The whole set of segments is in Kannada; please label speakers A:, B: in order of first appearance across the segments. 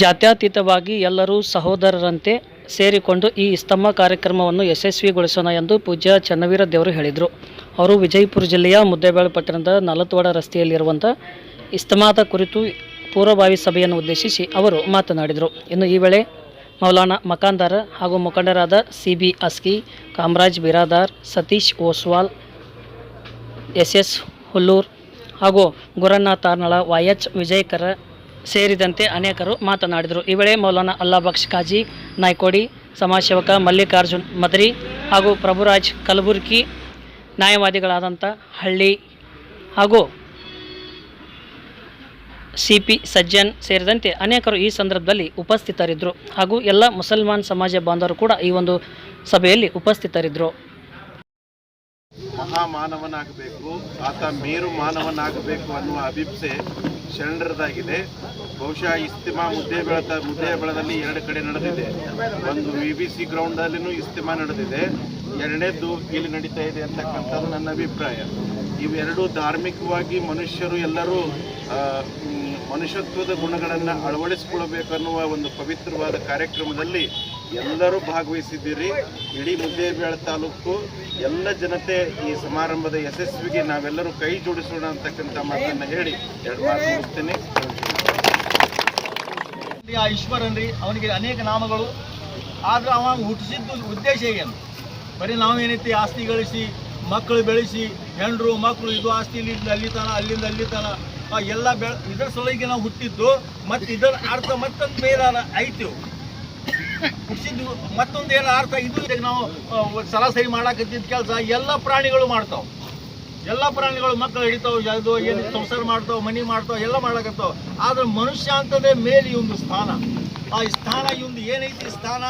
A: ಜಾತ್ಯತೀತವಾಗಿ ಎಲ್ಲರೂ ಸಹೋದರರಂತೆ ಸೇರಿಕೊಂಡು ಈ ಇಸ್ತಮ ಕಾರ್ಯಕ್ರಮವನ್ನು ಯಶಸ್ವಿಗೊಳಿಸೋಣ ಎಂದು ಪೂಜ್ಯ ಚನ್ನವೀರ ದೇವರು ಹೇಳಿದರು. ಅವರು ವಿಜಯಪುರ ಜಿಲ್ಲೆಯ ಮುದ್ದೇಬೇಳೆ ಪಟ್ಟಣದ ನಲತ್ವಾಡ ರಸ್ತೆಯಲ್ಲಿರುವಂಥ ಇಸ್ತಮಾದ ಕುರಿತು ಪೂರ್ವಭಾವಿ ಸಭೆಯನ್ನು ಉದ್ದೇಶಿಸಿ ಅವರು ಮಾತನಾಡಿದರು. ಇನ್ನು ಈ ವೇಳೆ ಮೌಲಾನಾ ಮಕಾಂದಾರ ಹಾಗೂ ಮುಖಂಡರಾದ C B Aski, Kamaraj Biradar, Satish Oswal, S S Hullur ಹಾಗೂ ಗುರಣ್ಣ ತಾರ್ನಳ, ವೈ ಎಚ್ ವಿಜಯಕರ ಸೇರಿದಂತೆ ಅನೇಕರು ಮಾತನಾಡಿದರು. ಈ ವೇಳೆ ಮೌಲಾನಾ ಅಲ್ಲಾಬಕ್ಷ್ ಖಾಜಿ ನಾಯ್ಕೋಡಿ, ಸಮಾಜಸೇವಕ ಮಲ್ಲಿಕಾರ್ಜುನ್ ಮದ್ರಿ ಹಾಗೂ ಪ್ರಭುರಾಜ್ ಕಲಬುರ್ಗಿ ನ್ಯಾಯವಾದಿಗಳಾದಂಥ ಹಳ್ಳಿ ಹಾಗೂ ಸಿ ಪಿ ಸಜ್ಜನ್ ಸೇರಿದಂತೆ ಅನೇಕರು ಈ ಸಂದರ್ಭದಲ್ಲಿ ಉಪಸ್ಥಿತರಿದ್ದರು ಹಾಗೂ ಎಲ್ಲ ಮುಸಲ್ಮಾನ್ ಸಮಾಜ ಬಾಂಧವರು ಕೂಡ ಈ ಒಂದು ಸಭೆಯಲ್ಲಿ ಉಪಸ್ಥಿತರಿದ್ದರು.
B: ಮಹಾಮಾನವನಾಗಬೇಕು, ಆತ ಮೇರು ಮಾನವನಾಗಬೇಕು ಅನ್ನುವ ಅಭಿಪ್ಸೆ ಶರಣರದಾಗಿದೆ. ಬಹುಶಃ ಇಸ್ತಿಮಾ ಮುದ್ದೆ ಬೆಳತ ಮುದ್ದೆ ಬೆಳದಲ್ಲಿ ಎರಡು ಕಡೆ ನಡೆದಿದೆ. ಒಂದು ವಿ ಬಿ ಸಿ ಗ್ರೌಂಡಲ್ಲಿನೂ ಇಸ್ತಿಮಾ ನಡೆದಿದೆ. ಎರಡನೇದ್ದು ಇಲ್ಲಿ ನಡೀತಾ ಇದೆ ಅಂತಕ್ಕಂಥದ್ದು ನನ್ನ ಅಭಿಪ್ರಾಯ. ಇವೆರಡೂ ಧಾರ್ಮಿಕವಾಗಿ ಮನುಷ್ಯರು ಎಲ್ಲರೂ ಮನುಷ್ಯತ್ವದ ಗುಣಗಳನ್ನು ಅಳವಡಿಸಿಕೊಳ್ಳಬೇಕನ್ನುವ ಒಂದು ಪವಿತ್ರವಾದ ಕಾರ್ಯಕ್ರಮದಲ್ಲಿ ಎಲ್ಲರೂ ಭಾಗವಹಿಸಿದ್ದೀರಿ. ಇಡೀ ಮುದ್ದೇಬೇಳ ತಾಲೂಕು, ಎಲ್ಲ ಜನತೆ ಈ ಸಮಾರಂಭದ ಯಶಸ್ವಿಗೆ ನಾವೆಲ್ಲರೂ ಕೈ ಜೋಡಿಸೋಣ ಅಂತಕ್ಕಂಥ ಮಾತನ್ನು ಹೇಳಿ ಎರಡು ಮಾತು ಮುಗಿಸ್ತೇನೆ.
C: ಆ ಈಶ್ವರನ್ರಿ ಅವನಿಗೆ ಅನೇಕ ನಾಮಗಳು. ಆದ್ರೆ ಅವ ಹುಟ್ಟಿಸಿದ್ದು ಉದ್ದೇಶ ಏನು? ಬರೀ ನಾವೇನೈತಿ ಆಸ್ತಿ ಗಳಿಸಿ ಮಕ್ಕಳು ಬೆಳೆಸಿ ಹೆಣ್ಣರು ಮಕ್ಕಳು ಇದು ಆಸ್ತಿ ಇಲ್ಲಿಂದ ಅಲ್ಲಿ ತನ, ಅಲ್ಲಿಂದ ಅಲ್ಲಿ ತನ. ಎಲ್ಲ ಬೆಳ, ಇದರ ಸಲುವಾಗಿ ನಾವು ಹುಟ್ಟಿದ್ದು, ಮತ್ತು ಇದರ ಅರ್ಥ ಮತ್ತೊಂದು ಬೇರೆ ಐತಿ ಹುಟ್ಟಿದ್ದು ಮತ್ತೊಂದು ಏನು ಅರ್ಥ ಇದು ನಾವು ಸರಾಸರಿ ಮಾಡಾಕತ್ತಿದ್ದ ಕೆಲಸ ಎಲ್ಲ ಪ್ರಾಣಿಗಳು ಮಾಡ್ತಾವೆ. ಎಲ್ಲ ಪ್ರಾಣಿಗಳು ಮಕ್ಕಳು ಹಿಡಿತಾವೆ, ಯಾವುದು ಏನು ಸಂಸಾರ ಮಾಡ್ತೋ ಮನಿ ಮಾಡ್ತೋ ಎಲ್ಲ ಮಾಡಕತ್ತಾವೆ ಆದ್ರೆ ಮನುಷ್ಯ ಅಂತದೇ ಮೇಲೆ ಒಂದು ಸ್ಥಾನ. ಆ ಸ್ಥಾನ ಈ ಏನೈತಿ ಸ್ಥಾನ?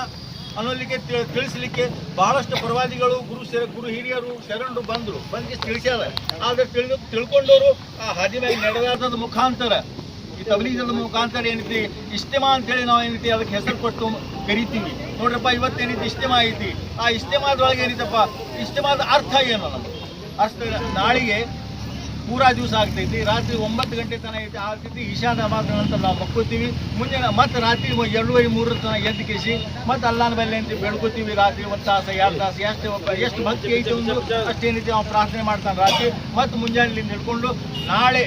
C: ಅನ್ನೋಲಿಕ್ಕೆ ತಿಳಿಸಲಿಕ್ಕೆ ಬಹಳಷ್ಟು ಪ್ರವಾದಿಗಳು, ಗುರು ಗುರು ಹಿರಿಯರು, ಶರಣರು ಬಂದರು. ಬಂದು ತಿಳಿಸ್ಯಾರ. ಆದರೆ ತಿಳಿದು, ತಿಳ್ಕೊಂಡವರು ಆ ಹಾದಿ ನಡೆದಾಟದ ಮುಖಾಂತರ, ಈ ತಬಲೀಜದ ಮುಖಾಂತರ ಏನೈತಿ ಇಷ್ಟಮ ಅಂತೇಳಿ ನಾವು ಏನೈತಿ, ಅದಕ್ಕೆ ಹೆಸರು ಕೊಟ್ಟು ಕರಿತೀವಿ. ನೋಡ್ರಪ್ಪ, ಇವತ್ತೇನೈತಿ ಇಷ್ಟಮ ಐತಿ. ಆ ಇಷ್ಟಮಾದೊಳಗೆ ಏನೈತಪ್ಪ ಇಷ್ಟಮಾದ ಅರ್ಥ ಏನು ನಮಗೆ ಅರ್ಥ ನಾಳೆಗೆ ಪೂರಾ ದಿವಸ ಆಗ್ತೈತಿ. ರಾತ್ರಿ ಒಂಬತ್ತು ಗಂಟೆ ತನಕ ಐತಿ. ಆಗ್ತೈತಿ ಇಶಾದ ಮಾತ್ರ ನಂತರ ನಾವು ಮಕ್ಕೋತೀವಿ. ಮುಂಜಾನೆ ಮತ್ತೆ ರಾತ್ರಿ ಎರಡೂವರೆ, ಮೂರರ ತನಕ ಎದ್ದು ಕೇಸಿ ಮತ್ತೆ ಅಲ್ಲಾನ ಬೆಲೆ ಅಂತ ಬೆಳ್ಕೋತೀವಿ ರಾತ್ರಿ ಒಂದು ತಾಸು, ಎರಡು ತಾಸು. ಎಷ್ಟು ಎಷ್ಟು ಭಕ್ತಿ ಐತಿ ಒಂದು. ಅಷ್ಟೇನೈತಿ ಅವ್ನು ಪ್ರಾರ್ಥನೆ ಮಾಡ್ತಾನೆ ರಾತ್ರಿ. ಮತ್ತೆ ಮುಂಜಾನೆಲಿಂದ ಹಿಡ್ಕೊಂಡು ನಾಳೆ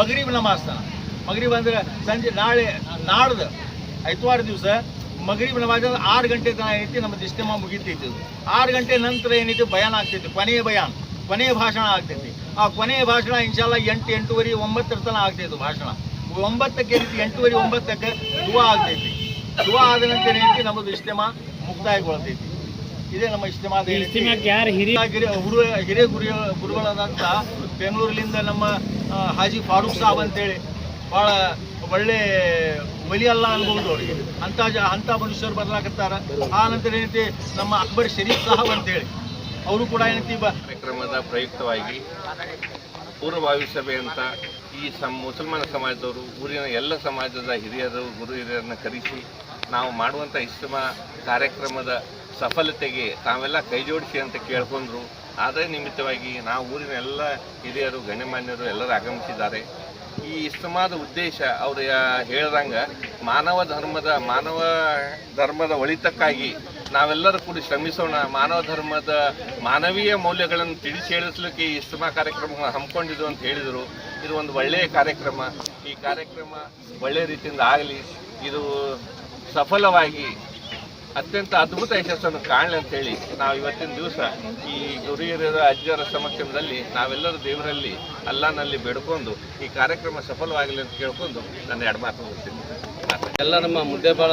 C: ಮಗರೀಬ್ ನಮಾಸ್ತಾನ ಮಗರಿ ಅಂದ್ರೆ ಸಂಜೆ ನಾಳೆ ನಾಡ್ದು ಐತವಾರ ದಿವಸ ಮಗರಿ ನಮಾಜ್ ಆರು ಗಂಟೆ ತನಕ ಐತಿ. ನಮ್ಮ ದಿಷ್ಟಮ ಮುಗಿತೈತಿ. ಆರು ಗಂಟೆ ನಂತರ ಏನೈತಿ? ಭಯಾನ ಆಗ್ತೈತಿ. ಕೊನೆಯ ಬಯಾನ್. ಕೊನೆಯ ಭಾಷಣ ಆಗ್ತೈತಿ. ಆ ಕೊನೆಯ ಭಾಷಣ ಇನ್ಶಾಲ್ಲ ಎಂಟು ಎಂಟೂವರೆ ಒಂಬತ್ತರ ತನಕ ಆಗ್ತೈತಿ ಭಾಷಣ. ಒಂಬತ್ತಕ್ಕೆ ರೀತಿ ಎಂಟೂವರೆ ಒಂಬತ್ತಕ್ಕೆ ದುವಾ ಆಗ್ತೈತಿ. ದುವಾ ಆದ ನಂತರ ಏನೈತಿ? ನಮ್ಮದು ಇಷ್ಟಮ ಮುಕ್ತಾಯಗೊಳ್ತೈತಿ. ಇದೇ ನಮ್ಮ ಇಷ್ಟಮಾದ ಗುರು ಹಿರಿಯ ಗುರು ಗುರುಗಳಾದಂಥ ಬೆಂಗಳೂರಿನಿಂದ ನಮ್ಮ ಹಾಜಿ ಫಾರೂಕ್ ಸಾಬ್ ಅಂತೇಳಿ ಭಾಳ ಒಳ್ಳೆ ಒಲಿ ಅಲ್ಲ ಅನ್ಬೋದು ಅವರಿಗೆ. ಅಂಥ ಜ ಅಂಥ ಮನುಷ್ಯರು ಬರ್ಲಾಕತ್ತಾರ ಆ ನಂತರ ಏನೈತಿ? ನಮ್ಮ ಅಕ್ಬರ್ ಶರೀಫ್ ಸಾಹಬ್ ಅಂತೇಳಿ. ಅವರು ಕೂಡ ಏನಂತೀವಿ
D: ಕಾರ್ಯಕ್ರಮದ ಪ್ರಯುಕ್ತವಾಗಿ ಪೂರ್ವಭಾವಿ ಸಭೆ ಅಂತ ಈ ಸಮ ಮುಸಲ್ಮಾನ ಸಮಾಜದವರು, ಊರಿನ ಎಲ್ಲ ಸಮಾಜದ ಹಿರಿಯರು, ಗುರು ಹಿರಿಯರನ್ನು ಕರೆಸಿ ನಾವು ಮಾಡುವಂಥ ಇಷ್ಟಮ ಕಾರ್ಯಕ್ರಮದ ಸಫಲತೆಗೆ ತಾವೆಲ್ಲ ಕೈ ಜೋಡಿಸಿ ಅಂತ ಕೇಳ್ಕೊಂಡ್ರು. ಆದರೆ ನಿಮಿತ್ತವಾಗಿ ನಾವು ಊರಿನ ಎಲ್ಲ ಹಿರಿಯರು, ಗಣ್ಯಮಾನ್ಯರು ಎಲ್ಲರೂ ಆಗಮಿಸಿದ್ದಾರೆ. ಈ ಇಸ್ತಮಾದ ಉದ್ದೇಶ ಅವರು ಹೇಳ್ದಂಗೆ ಮಾನವ ಧರ್ಮದ ಮಾನವ ಧರ್ಮದ ಒಳಿತಕ್ಕಾಗಿ ನಾವೆಲ್ಲರೂ ಕೂಡಿ ಶ್ರಮಿಸೋಣ. ಮಾನವ ಧರ್ಮದ ಮಾನವೀಯ ಮೌಲ್ಯಗಳನ್ನು ತಿಳಿಸಿ ಹೇಳಿಸ್ಲಿಕ್ಕೆ ಈ ಇಸ್ತಮಾ ಕಾರ್ಯಕ್ರಮ ಹಮ್ಮಿಕೊಂಡಿದ್ದು ಅಂತ ಹೇಳಿದರು. ಇದು ಒಂದು ಒಳ್ಳೆಯ ಕಾರ್ಯಕ್ರಮ. ಈ ಕಾರ್ಯಕ್ರಮ ಒಳ್ಳೆಯ ರೀತಿಯಿಂದ ಆಗಲಿ, ಇದು ಸಫಲವಾಗಿ ಅತ್ಯಂತ ಅದ್ಭುತ ಯಶಸ್ಸನ್ನು ಕಾಣಲಿ ಅಂತೇಳಿ ನಾವು ಇವತ್ತಿನ ದಿವಸ ಈ ಗುರಿಯರ ಅಜ್ಜರ ಸಮಕ್ಷಮದಲ್ಲಿ ನಾವೆಲ್ಲರೂ ದೇವರಲ್ಲಿ, ಅಲ್ಲಾನಲ್ಲಿ ಬೇಡ್ಕೊಂಡು ಈ ಕಾರ್ಯಕ್ರಮ ಸಫಲವಾಗಲಿ ಅಂತ ಕೇಳ್ಕೊಂಡು ನನ್ನ ಎರಡು ಮಾತು ಮುಗಿಸ್ತೀನಿ.
E: ಎಲ್ಲ ನಮ್ಮ ಮುದ್ದೇಬಾಳ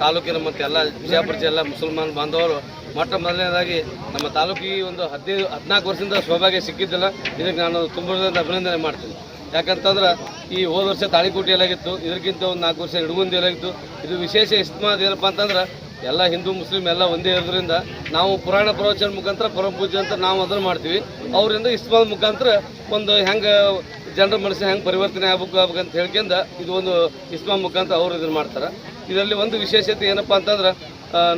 E: ತಾಲೂಕಿನ ಮತ್ತು ಎಲ್ಲ ವಿಜಯಪುರ ಜಿಲ್ಲೆ ಮುಸಲ್ಮಾನ್ ಬಾಂಧವರು ಮೊಟ್ಟ ಮೊದಲನೇದಾಗಿ ನಮ್ಮ ತಾಲೂಕಿಗೆ ಒಂದು ಹದಿನೈದು, ಹದಿನಾಲ್ಕು ವರ್ಷದಿಂದ ಸೌಭಾಗ್ಯ ಸಿಕ್ಕಿದ್ದಿಲ್ಲ. ಇದಕ್ಕೆ ನಾನು ತುಂಬ ಅಭಿನಂದನೆ ಮಾಡ್ತೀನಿ. ಯಾಕಂತಂದ್ರೆ ಈ ಹೋದ ವರ್ಷ ತಾಳಿಕೋಟೆಯಲ್ಲಾಗಿತ್ತು ಇದಕ್ಕಿಂತ ಒಂದು ನಾಲ್ಕು ವರ್ಷ ಹಿಡುಗುಂದಿಯಲ್ಲಾಗಿತ್ತು ಇದು ವಿಶೇಷ ಇಸ್ಮಾದ್ ಏನಪ್ಪ ಅಂತಂದ್ರೆ ಎಲ್ಲ ಹಿಂದೂ, ಮುಸ್ಲಿಂ ಎಲ್ಲ ಒಂದೇ ಇರೋದ್ರಿಂದ ನಾವು ಪುರಾಣ ಪ್ರವಚನ ಮುಖಾಂತರ ಪರಮ ಪೂಜೆ ಅಂತ ನಾವು ಅದನ್ನು ಮಾಡ್ತೀವಿ. ಅವರಿಂದ ಇಸ್ತಮಾದ ಮುಖಾಂತರ ಒಂದು ಹೆಂಗೆ ಜನರ ಮನಸ್ಸಿನ ಹೆಂಗೆ ಪರಿವರ್ತನೆ ಆಗ್ಬೇಕು ಆಗ್ಬೇಕಂತ ಹೇಳ್ಕೊಂಡು ಇದು ಒಂದು ಇಸ್ಮಾ ಮುಖಾಂತರ ಅವರು ಇದನ್ನು ಮಾಡ್ತಾರೆ. ಇದರಲ್ಲಿ ಒಂದು ವಿಶೇಷತೆ ಏನಪ್ಪ ಅಂತಂದ್ರೆ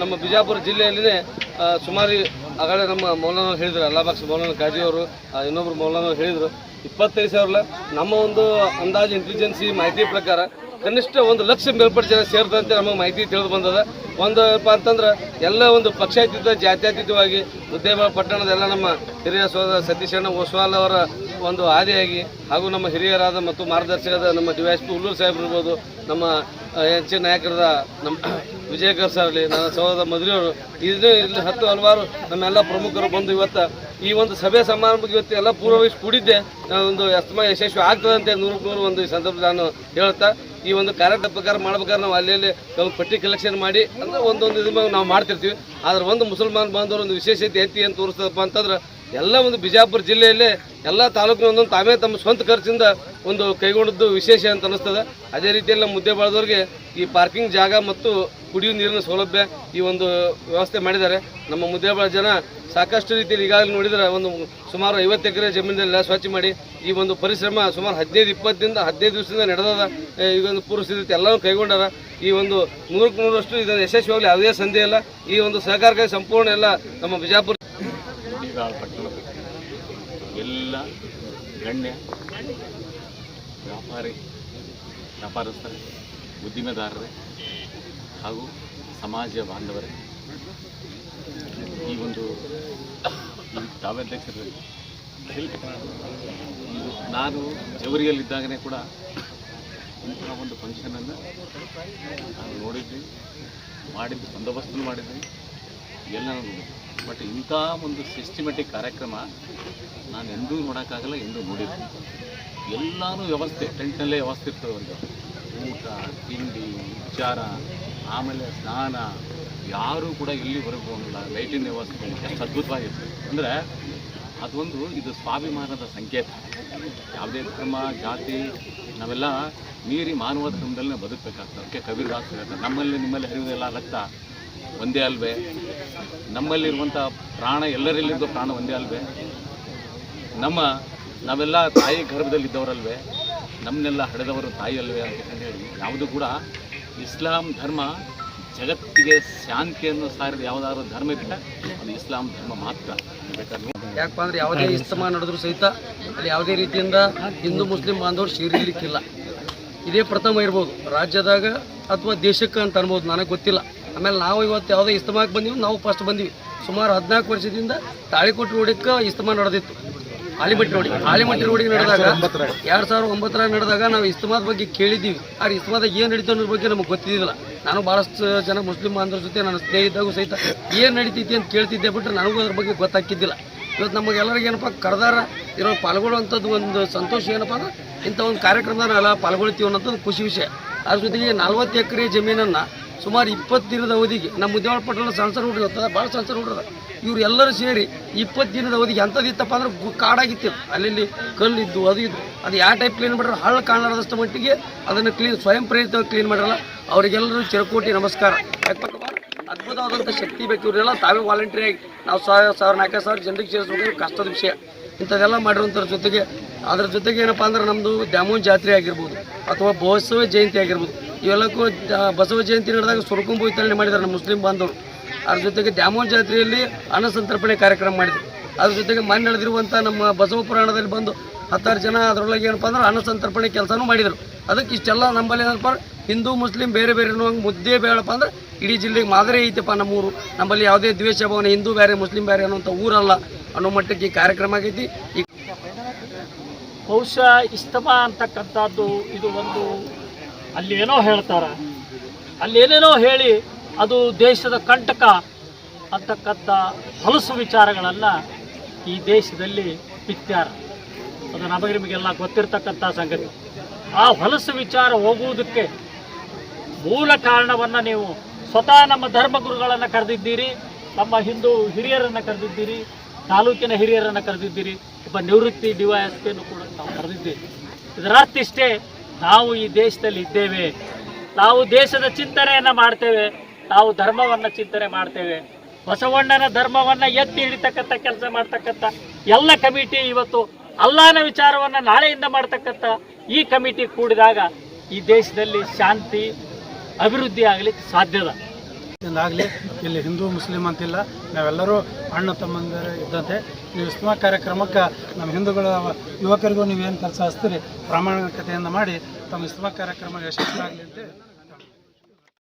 E: ನಮ್ಮ ಬಿಜಾಪುರ ಜಿಲ್ಲೆಯಲ್ಲಿನೇ ಸುಮಾರು ಆಗಲೇ ನಮ್ಮ ಮೌಲಾನ ಹೇಳಿದ್ರು ಅಲ್ಲಾಬಾಕ್ಸ್ ಮೌಲಾನ ಕಾಜಿ ಅವರು ಇನ್ನೊಬ್ರು ಮೌಲಾನ ಹೇಳಿದರು. ಇಪ್ಪತ್ತೈದು ಸಾವಿರಲ್ಲ, ನಮ್ಮ ಒಂದು ಅಂದಾಜು ಇಂಟೆಲಿಜೆನ್ಸಿ ಮಾಹಿತಿ ಪ್ರಕಾರ
F: ಕನಿಷ್ಠ ಒಂದು ಲಕ್ಷ ಮೇಲ್ಪಟ್ಟು ಜನ ಸೇರಿದಂತೆ ನಮಗೆ ಮಾಹಿತಿ ತಿಳಿದು ಬಂದದ. ಒಂದಪ್ಪ ಅಂತಂದ್ರೆ, ಎಲ್ಲ ಒಂದು ಪಕ್ಷಾತೀತ, ಜಾತ್ಯತೀತವಾಗಿ ಉದ್ಯಮ ಪಟ್ಟಣದ ಎಲ್ಲ ನಮ್ಮ ಹಿರಿಯ ಸೋದರ ಸತೀಶಣ್ಣ ಓಸ್ವಾಲ್ ಅವರ ಒಂದು ಆದಿಯಾಗಿ ಹಾಗೂ ನಮ್ಮ ಹಿರಿಯರಾದ ಮತ್ತು ಮಾರ್ಗದರ್ಶಕರಾದ ನಮ್ಮ ಡಿ ಎಸ್ ಪಿ ಹುಲ್ಲೂರು ಸಾಹೇಬ್ ಇರ್ಬೋದು, ನಮ್ಮ ಹೆಚ್ಚಿನ ನಾಯಕರಾದ ನಮ್ಮ ವಿಜಯಕರ್ ಸರ್ ಅಲ್ಲಿ ನನ್ನ ಸಹೋದರ ಮದುವೆಯವರು ಇದನ್ನೇ ಇಲ್ಲಿ ಹತ್ತು ಹಲವಾರು ನಮ್ಮೆಲ್ಲ ಪ್ರಮುಖರು ಬಂದು ಇವತ್ತು ಈ ಒಂದು ಸಭೆ ಸಮಾರಂಭಕ್ಕೆ ಇವತ್ತು ಎಲ್ಲ ಪೂರ್ವವಹಿಸಿ ಕೂಡಿದ್ದೆ. ಒಂದು ಅಸ್ತಮ ಯಶಸ್ವಿ ಆಗ್ತದೆ ಅಂತ ನೂರು ನೂರು ಒಂದು ಈ ಸಂದರ್ಭ ನಾನು ಹೇಳ್ತಾ, ಈ ಒಂದು ಕಾರ್ಯಕ್ರಮ ಪ್ರಕಾರ ಮಾಡ್ಬೇಕಾದ್ರೆ ನಾವು ಅಲ್ಲಿ ಒಂದು ಪಟ್ಟಿ ಕಲೆಕ್ಷನ್ ಮಾಡಿ, ಅಂದ್ರೆ ಒಂದೊಂದು ಇದು ನಾವು ಮಾಡ್ತಿರ್ತೀವಿ. ಆದ್ರೆ ಒಂದು ಮುಸಲ್ಮಾನ್ ಬಾಂಧವರು ಒಂದು ವಿಶೇಷತೆ ಐತಿ ಅಂತ ತೋರಿಸ್ತದಪ್ಪ ಅಂತಂದ್ರೆ ಎಲ್ಲ ಒಂದು ಬಿಜಾಪುರ ಜಿಲ್ಲೆಯಲ್ಲಿ ಎಲ್ಲ ತಾಲೂಕಿನ ಒಂದೊಂದು ತಾವೇ ತಮ್ಮ ಸ್ವಂತ ಖರ್ಚಿಂದ ಒಂದು ಕೈಗೊಂಡದ್ದು ವಿಶೇಷ ಅಂತ ಅನಿಸ್ತದೆ ಅದೇ ರೀತಿಯಲ್ಲಿ ನಮ್ಮ ಮುದ್ದೆ ಬಾಳದವ್ರಿಗೆ ಈ ಪಾರ್ಕಿಂಗ್ ಜಾಗ ಮತ್ತು ಕುಡಿಯುವ ನೀರಿನ ಸೌಲಭ್ಯ ಈ ಒಂದು ವ್ಯವಸ್ಥೆ ಮಾಡಿದ್ದಾರೆ. ನಮ್ಮ ಮುದ್ದೇಬಾಳ ಜನ ಸಾಕಷ್ಟು ರೀತಿಯಲ್ಲಿ ಈಗಾಗಲೇ ನೋಡಿದರೆ ಒಂದು ಸುಮಾರು ಐವತ್ತು ಎಕರೆ ಜಮೀನಿನೆಲ್ಲ ಸ್ವಚ್ಛ ಮಾಡಿ ಈ ಒಂದು ಪರಿಶ್ರಮ ಸುಮಾರು ಹದಿನೈದು, ಇಪ್ಪತ್ತಿಂದ ಹದಿನೈದು ದಿವಸದಿಂದ ನಡೆದದ ಈ ಒಂದು ಪೂರ್ವ ಸಿದ್ಧತೆ ಎಲ್ಲವೂ ಕೈಗೊಂಡಾರ. ಈ ಒಂದು ನೂರಕ್ಕೆ ನೂರಷ್ಟು ಇದನ್ನು ಯಶಸ್ವಿಯಾಗಲಿ ಯಾವುದೇ ಸಂದೇಹ ಇಲ್ಲ. ಈ ಒಂದು ಸಹಕಾರಕ್ಕೆ ಸಂಪೂರ್ಣ ಎಲ್ಲ ನಮ್ಮ ಬಿಜಾಪುರ
G: ಪಟ್ಟಣದ ಎಲ್ಲ ಗಣ್ಯ ವ್ಯಾಪಾರಿ, ವ್ಯಾಪಾರಸ್ಥರೇ, ಉದ್ದಿಮೆದಾರರೇ ಹಾಗೂ ಸಮಾಜ ಬಾಂಧವರೇ, ಈ ಒಂದು ತಾವ್ಯಾಧ್ಯಕ್ಷರು ನಾನು ಜವರಿಯಲ್ಲಿದ್ದಾಗನೇ ಕೂಡ ಇಂತಹ ಒಂದು ಫಂಕ್ಷನನ್ನು ನಾನು ನೋಡಿದ್ವಿ ಮಾಡಿದ್ದು ಬಂದೋಬಸ್ತನ್ನು ಮಾಡಿದ್ವಿ ಎಲ್ಲ ಬಟ್ ಇಂಥ ಒಂದು ಸಿಸ್ಟಮೆಟಿಕ್ ಕಾರ್ಯಕ್ರಮ ನಾನು ಎಂದೂ ನೋಡೋಕ್ಕಾಗಲ್ಲ, ಎಂದೂ ನೋಡಿದ್ದೀನಿ ಎಲ್ಲನೂ ವ್ಯವಸ್ಥೆ, ಟೆಂಟ್ನಲ್ಲೇ ವ್ಯವಸ್ಥೆ ಇರ್ತದೆ ಅವ್ರಿಗೆ. ಊಟ, ತಿಂಡಿ, ವಿಚಾರ, ಆಮೇಲೆ ಸ್ನಾನ, ಯಾರೂ ಕೂಡ ಇಲ್ಲಿ ಹೊರಗೆ ಹೋಗಲ್ಲ ಲೈಟಿನ ವ್ಯವಸ್ಥೆ ಎಷ್ಟು ಅದ್ಭುತವಾಗಿರ್ತದೆ ಅಂದರೆ ಅದೊಂದು ಇದು ಸ್ವಾಭಿಮಾನದ ಸಂಕೇತ. ಯಾವುದೇ ಧರ್ಮ, ಜಾತಿ, ನಾವೆಲ್ಲ ಮೀರಿ ಮಾನವ ಧರ್ಮದಲ್ಲೇ ಬದುಕಬೇಕಾಗ್ತದೆ. ಅದಕ್ಕೆ ಕಬೀರ್ದಾಸ್ ಹೇಳ್ತಾರೆ, ನಮ್ಮಲ್ಲಿ ನಿಮ್ಮಲ್ಲಿ ಹರಿಯುವುದೆಲ್ಲ ರಕ್ತ. ಒಂದೇ ಅಲ್ವೇ. ನಮ್ಮಲ್ಲಿರುವಂಥ ಪ್ರಾಣ ಎಲ್ಲರಲ್ಲಿದ್ದು ಪ್ರಾಣ ಒಂದೇ ಅಲ್ವೇ. ನಮ್ಮ, ನಾವೆಲ್ಲ ತಾಯಿ ಗರ್ಭದಲ್ಲಿದ್ದವರಲ್ವೇ. ನಮ್ಮನ್ನೆಲ್ಲ ಹಡೆದವರು ತಾಯಿ ಅಲ್ವೇ ಅಂತ ಹೇಳಿ. ಯಾವುದು ಕೂಡ ಇಸ್ಲಾಂ ಧರ್ಮ, ಜಗತ್ತಿಗೆ ಶಾಂತಿಯನ್ನು ಸಾರಿದ ಯಾವುದಾದ್ರು ಧರ್ಮ ಇದ್ದರೆ ಅದು ಇಸ್ಲಾಂ ಧರ್ಮ ಮಾತ್ರ.
F: ಯಾಕಪ್ಪ ಅಂದ್ರೆ ಯಾವುದೇ ಇಸ್ತಮ ನಡೆದ್ರು ಸಹಿತ ಅಲ್ಲಿ ಯಾವುದೇ ರೀತಿಯಿಂದ ಹಿಂದೂ, ಮುಸ್ಲಿಂ ಬಾಂಧವರು ಸೇರಿರ್ಲಿಕ್ಕಿಲ್ಲ ಇದೇ ಪ್ರಥಮ ಇರ್ಬೋದು. ರಾಜ್ಯದಾಗ ಅಥವಾ ದೇಶಕ್ಕೆ ಅಂತ ಅನ್ಬೋದು, ನನಗೆ ಗೊತ್ತಿಲ್ಲ. ಆಮೇಲೆ ನಾವು ಇವತ್ತು ಯಾವುದೇ ಇಸ್ತಮಾಕ್ಕೆ ಬಂದೀವಿ. ನಾವು ಫಸ್ಟ್ ಬಂದೀವಿ. ಸುಮಾರು ಹದಿನಾಲ್ಕು ವರ್ಷದಿಂದ ತಾಳಿಕೋಟೆ ರೋಡಕ್ಕೆ ಇಸ್ತಮಾ ನಡೆದಿತ್ತು. ಆಲಿಮಟ್ಟಿ ರೋಡಿಗೆ ಆಲಿಮಟ್ಟಿ ರೋಡಿಗೆ ನಡೆದಾಗ ಎರಡು ಸಾವಿರದ ಒಂಬತ್ತರಾಗ ನಡೆದಾಗ ನಾವು ಇಸ್ತಮಾದ ಬಗ್ಗೆ ಕೇಳಿದ್ದೀವಿ. ಆದ್ರೆ ಇಸ್ತಮಾದಾಗ ಏನು ನಡೀತು ಅನ್ನೋದ್ರ ಬಗ್ಗೆ ನಮಗೆ ಗೊತ್ತಿದ್ದಿಲ್ಲ ನಾನು ಭಾಳಷ್ಟು ಜನ ಮುಸ್ಲಿಂ ಬಾಂಧವ್ರ ಜೊತೆ ನನ್ನ ಸ್ನೇಹಿತಾಗೂ ಸಹಿತ ಏನು ನಡೀತೈತಿ ಅಂತ ಕೇಳ್ತಿದ್ದೆ ಬಿಟ್ಟರೆ ನನಗೂ ಅದ್ರ ಬಗ್ಗೆ ಗೊತ್ತಾಗ್ತಿದ್ದಿಲ್ಲ. ಇವತ್ತು ನಮಗೆಲ್ಲರಿಗೆ ಏನಪ್ಪ, ಕರೆದಾರ ಇರೋ ಪಾಲ್ಗೊಳ್ಳುವಂಥದ್ದು ಒಂದು ಸಂತೋಷ ಏನಪ್ಪ ಅಂದ್ರೆ ಇಂಥ ಒಂದು ಕಾರ್ಯಕ್ರಮದಾಗ ನಾವೆಲ್ಲ ಪಾಲ್ಗೊಳ್ತೀವಿ ಅನ್ನೋದು ಖುಷಿ ವಿಷಯ. ಅದ್ರ ಜೊತೆಗೆ ನಲ್ವತ್ತು ಎಕರೆ ಜಮೀನನ್ನು ಸುಮಾರು ಇಪ್ಪತ್ತು ದಿನದ ಅವಧಿಗೆ, ನಮ್ಮ ಮುದ್ದೇವಾಳ ಸಣ್ಣ ಸಣ್ಣ ಹುಡುಗ ಇರ್ತದೆ ಭಾಳ ಸಣ್ಣ ಹುಡುಗರು ಇವ್ರು ಎಲ್ಲರೂ ಸೇರಿ ಇಪ್ಪತ್ತು ದಿನದ ಅವಧಿಗೆ ಎಂಥದ್ದು ಇತ್ತಪ್ಪ ಅಂದ್ರೆ ಕಾಡಾಗಿತ್ತು ಅಲ್ಲಿ ಕಲ್ಲಿದ್ದು ಅದು ಇದ್ದು. ಅದು ಯಾವ ಟೈಪ್ ಕ್ಲೀನ್ ಮಾಡ್ರೆ ಹಳ್ಳ ಕಾಣಲಾರದಷ್ಟು ಮಟ್ಟಿಗೆ ಅದನ್ನು ಕ್ಲೀನ್ ಸ್ವಯಂ ಪ್ರೇರಿತವಾಗಿ ಕ್ಲೀನ್ ಮಾಡಲ್ಲ ಅವರಿಗೆಲ್ಲರೂ ಚಿರಕೋಟಿ ನಮಸ್ಕಾರ. ಅದ್ಭುತವಾದಂಥ ಶಕ್ತಿ ಬೇಕು. ಇವರೆಲ್ಲ ತಾವೇ ವಾಲಂಟಿಯರ್ ಆಗಿ, ನಾವು ಸಾವಿರ ಸಾವಿರ ನಾಲ್ಕು ಸಾವಿರ ಜನರಿಗೆ ಸೇರಿಸ್ಬೇಕು. ಕಷ್ಟದ ವಿಷಯ. ಇಂಥದ್ದೆಲ್ಲ ಮಾಡಿರುವಂಥ ಜೊತೆಗೆ, ಅದ್ರ ಜೊತೆಗೆ ಏನಪ್ಪ ಅಂದ್ರೆ ನಮ್ಮದು ದ್ಯಾಮೋನ್ ಜಾತ್ರೆ ಆಗಿರ್ಬೋದು, ಅಥವಾ ಬಸವ ಜಯಂತಿ ಆಗಿರ್ಬೋದು, ಇವೆಲ್ಲಕ್ಕೂ ಬಸವ ಜಯಂತಿ ನಡೆದಾಗ ಸುರ್ಕುಂಬು ವಿತರಣೆ ಮಾಡಿದ್ದಾರೆ ನಮ್ಮ ಮುಸ್ಲಿಂ ಬಾಂಧವರು. ಅದ್ರ ಜೊತೆಗೆ ದ್ಯಾಮೋನ್ ಜಾತ್ರೆಯಲ್ಲಿ ಅನ್ನಸಂತರ್ಪಣೆ ಕಾರ್ಯಕ್ರಮ ಮಾಡಿದ್ರು. ಅದ್ರ ಜೊತೆಗೆ ಮನೆ ನಡೆದಿರುವಂಥ ನಮ್ಮ ಬಸವ ಪುರಾಣದಲ್ಲಿ ಬಂದು ಹತ್ತಾರು ಜನ ಅದರೊಳಗೆ ಏನಪ್ಪ ಅಂದ್ರೆ ಅನ್ನಸಂತರ್ಪಣೆ ಕೆಲಸನೂ ಮಾಡಿದರು. ಅದಕ್ಕೆ ಇಷ್ಟೆಲ್ಲ ನಂಬಲ್ಲಿ ಏನಪ್ಪ ಹಿಂದೂ, ಮುಸ್ಲಿಂ ಬೇರೆ ಬೇರೆ ಮುದ್ದೆ ಬೇಡಪ್ಪ ಅಂದ್ರೆ ಇಡೀ ಜಿಲ್ಲೆಗೆ ಮಾದರಿ ಐತಪ್ಪ ನಮ್ಮೂರು. ನಮ್ಮಲ್ಲಿ ಯಾವುದೇ ದ್ವೇಷ ಭಾವನೆ ಹಿಂದೂ ಬೇರೆ, ಮುಸ್ಲಿಂ ಬೇರೆ ಅನ್ನುವಂಥ ಊರಲ್ಲ. ಅನ್ನೋ ಮಟ್ಟಕ್ಕೆ ಈ ಕಾರ್ಯಕ್ರಮ ಆಗೈತಿ. ಈ
H: ಬಹುಶಃ ಇಸ್ತಮ ಅಂತಕ್ಕಂಥದ್ದು ಇದು ಒಂದು ಅಲ್ಲಿ ಏನೋ ಹೇಳ್ತಾರೆ. ಅಲ್ಲಿ ಏನೇನೋ ಹೇಳಿ ಅದು ದೇಶದ ಕಂಟಕ ಅಂತಕ್ಕಂಥ ಹೊಲಸು ವಿಚಾರಗಳನ್ನು ಈ ದೇಶದಲ್ಲಿ ಬಿತ್ತಾರ ಅದು ನಮಗೆ ನಿಮಗೆಲ್ಲ ಗೊತ್ತಿರ್ತಕ್ಕಂಥ ಸಂಗತಿ. ಆ ಹೊಲಸು ವಿಚಾರ ಹೋಗುವುದಕ್ಕೆ ಮೂಲ ಕಾರಣವನ್ನು ನೀವು ಸ್ವತಃ ನಮ್ಮ ಧರ್ಮಗುರುಗಳನ್ನು ಕರೆದಿದ್ದೀರಿ, ನಮ್ಮ ಹಿಂದೂ ಹಿರಿಯರನ್ನು ಕರೆದಿದ್ದೀರಿ ತಾಲೂಕಿನ ಹಿರಿಯರನ್ನು ಕರೆದಿದ್ದೀರಿ, ಒಬ್ಬ ನಿವೃತ್ತಿ ಡಿ ವೈ ಎಸ್ ಪಿಯನ್ನು ಕೂಡ ನಾವು ಕರೆದಿದ್ದೀರಿ. ಇದರ ಅರ್ಥ ಇಷ್ಟೇ, ನಾವು ಈ ದೇಶದಲ್ಲಿ ಇದ್ದೇವೆ. ನಾವು ದೇಶದ ಚಿಂತನೆಯನ್ನು ಮಾಡ್ತೇವೆ, ನಾವು ಧರ್ಮವನ್ನು ಚಿಂತನೆ ಮಾಡ್ತೇವೆ. ಬಸವಣ್ಣನ ಧರ್ಮವನ್ನು ಎತ್ತಿ ಹಿಡಿತಕ್ಕಂಥ ಕೆಲಸ ಮಾಡ್ತಕ್ಕಂಥ ಎಲ್ಲ ಕಮಿಟಿ ಇವತ್ತು ಅಲ್ಲಾನ ವಿಚಾರವನ್ನು ನಾಳೆಯಿಂದ ಮಾಡ್ತಕ್ಕಂಥ ಈ ಕಮಿಟಿ ಕೂಡಿದಾಗ ಈ ದೇಶದಲ್ಲಿ ಶಾಂತಿ, ಅಭಿವೃದ್ಧಿ ಆಗಲಿಕ್ಕೆ ಸಾಧ್ಯದ.
I: ಆಗಲಿ ಇಲ್ಲಿ ಹಿಂದೂ ಮುಸ್ಲಿಂ ಅಂತಿಲ್ಲ. ನಾವೆಲ್ಲರೂ ಅಣ್ಣ ತಮ್ಮಂದಿರು ಇದ್ದಂತೆ. ನೀವು ಇಸ್ಮಾ ಕಾರ್ಯಕ್ರಮಕ್ಕೆ ನಮ್ಮ ಹಿಂದೂಗಳ ಯುವಕರಿಗೂ ನೀವೇನು ಕೆಲಸ ಹಚ್ತೀರಿ ಪ್ರಾಮಾಣಿಕತೆಯನ್ನು ಮಾಡಿ ತಮ್ಮ ಇಸ್ಮಾ ಕಾರ್ಯಕ್ರಮ ಯಶಸ್ವಿ ಆಗಲಿ ಅಂತೇಳಿ.